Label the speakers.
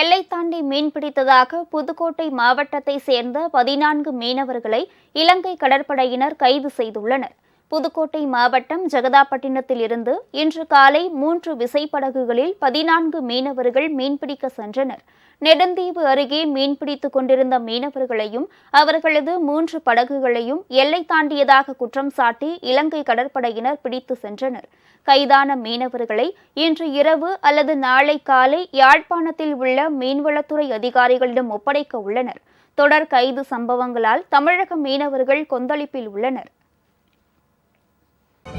Speaker 1: எல்லை தாண்டி மீன் பிடித்ததாக புதுக்கோட்டை மாவட்டத்தை சேர்ந்த பதினான்கு மீனவர்களை இலங்கை கடற்படையினர் கைது செய்துள்ளனர் புதுக்கோட்டை மாவட்டம் ஜெகதாப்பட்டினத்தில் இருந்து இன்று காலை மூன்று விசைப்படகுகளில் பதினான்கு மீனவர்கள் மீன்பிடிக்க சென்றனர் நெடுந்தீவு அருகே மீன்பிடித்துக் கொண்டிருந்த மீனவர்களையும் அவர்களது மூன்று படகுகளையும் எல்லை தாண்டியதாக குற்றம் சாட்டி இலங்கை கடற்படையினர் பிடித்து சென்றனர் கைதான மீனவர்களை இன்று இரவு அல்லது நாளை காலை யாழ்ப்பாணத்தில் உள்ள மீன்வளத்துறை அதிகாரிகளிடம் ஒப்படைக்க உள்ளனர் தொடர் கைது சம்பவங்களால் தமிழக மீனவர்கள் கொந்தளிப்பில் உள்ளனர்